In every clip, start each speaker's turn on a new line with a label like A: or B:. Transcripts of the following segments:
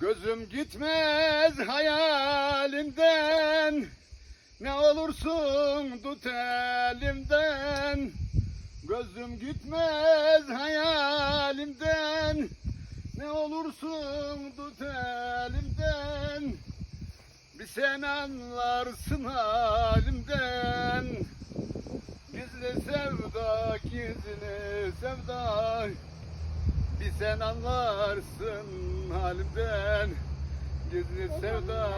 A: Gözüm gitmez hayalimden. Ne olursun tut elimden. Gözüm gitmez hayalimden. Ne olursun tut elimden. Bir sen anlarsın halimden. Gizli sevda, gizli sevda Bir sen anlarsın halimden. Gizli sevda,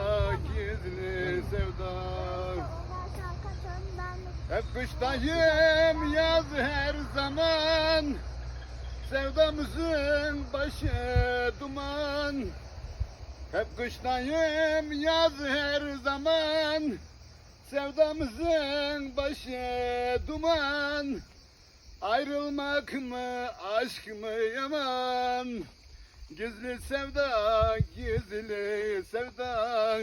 A: gizli sevda. Hep kıştayım yaz her zaman. Sevdamızın başı duman. Hep kıştayım yaz her zaman. Sevdamızın başı duman Ayrılmak mı aşk mı? Yaman. Gizli sevda gizli sevda.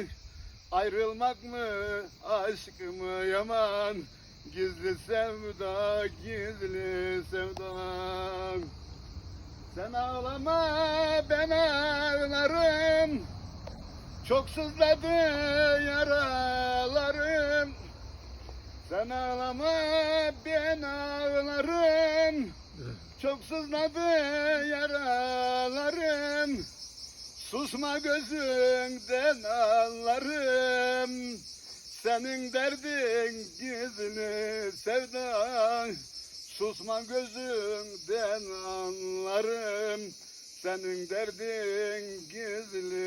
A: Ayrılmak mı aşk mı? Yaman. Gizli sevda gizli sevda. Sen ağlama ben ağlarım. Çok sızladı yaralarım Sen ağlama ben ağlarım. Çok sızladı yaralarım. Susma gözünden anlarım Senin derdin gizli sevda. Susma gözünden anlarım Senin derdin gizli